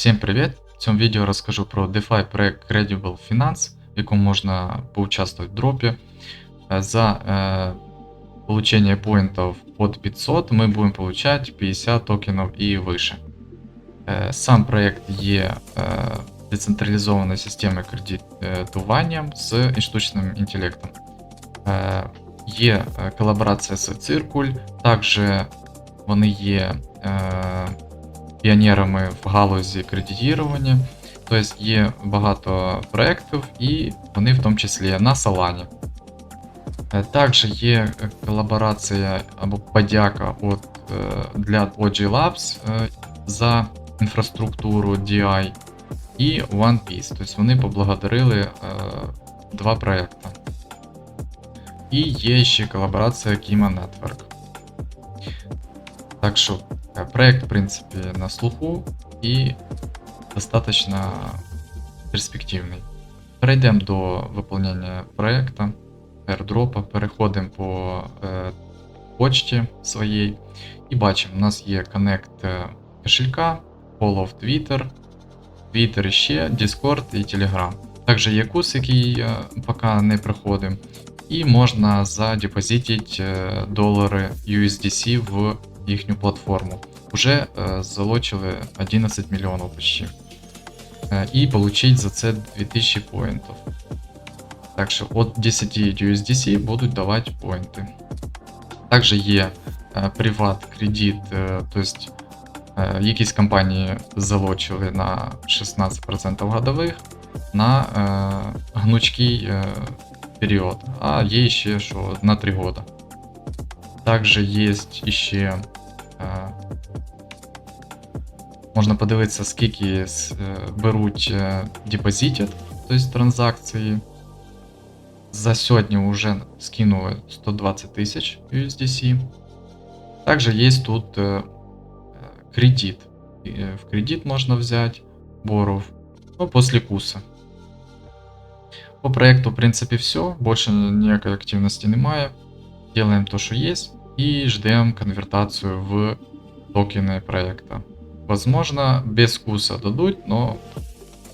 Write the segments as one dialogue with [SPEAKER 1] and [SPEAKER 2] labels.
[SPEAKER 1] Всім привіт! В цьому відео розкажу про DeFi проект Credible Finance, в якому можна поучаствовать в дропі. Е, За е, получение поинтов под 500 ми будемо получать 50 токенів і вище. Е, Сам проект є е, децентралізованою системою кредитування з штучним інтелектом. Е, Є колаборація з Circle, також вони є е, піонерами в галузі кредитування. Тобто є багато проєктів, і вони в тому числі на Solana. Е, Також є колаборація або подяка от, е, для OG Labs е, за інфраструктуру DI і One Piece. Тобто вони поблагодарили два проекти. І є ще колаборація Kima Network. Так що проект, в принципі, на слуху і достаточно перспективний. Перейдемо до виконання проекту airdropа, переходимо по е, почті своїй і бачимо, у нас є коннект е, кошелька, follow Twitter, Twitter ще, Discord і Telegram. Також є курс, який поки не проходимо, і можна задепозитити долари USDC в їхню платформу. Уже е, залочили 11 мільйонів почти. Е, і получить за це 2000 поінтів. Так що от 10 USDC будуть давати поінти. Також є е, приват кредит, тобто якісь компанії залочили на 16% годових на гнучкий період, а є ще що на 3 года. Також є ще е, можна подивитися, скільки с- е, беруть е, депозитів, тобто транзакції. За сьогодні вже скинули 120 тисяч USDC. Також є тут е, е, кредит. І, е, В кредит можна взяти боров. Ну, после куса. По проекту, в принципі, все. Більше ніякої активності немає. Делаем то, що є, і ждем конвертацію в токени проекта. Возможно, без куса дадут, но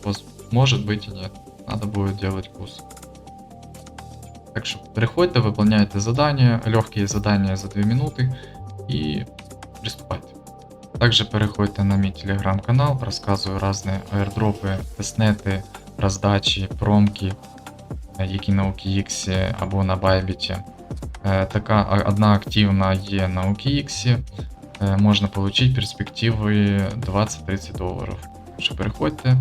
[SPEAKER 1] воз- может быть и нет. Надо будет делать кус. Так что переходите, выполняйте задания, легкие задания за 2 минуты и приступайте. Также переходите на мой телеграм-канал, рассказываю разные аирдропы, тестнети, роздачі, промки, е, які на OKX або на Bybit. Е, Така одна активна є на OKX. Е, Можна отримати перспективи 20-30 доларів. Що переходьте,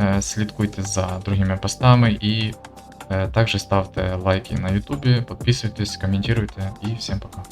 [SPEAKER 1] е, слідкуйте за другими постами і також ставте лайки на ютубі, підписуйтесь, коментуйте і всім пока.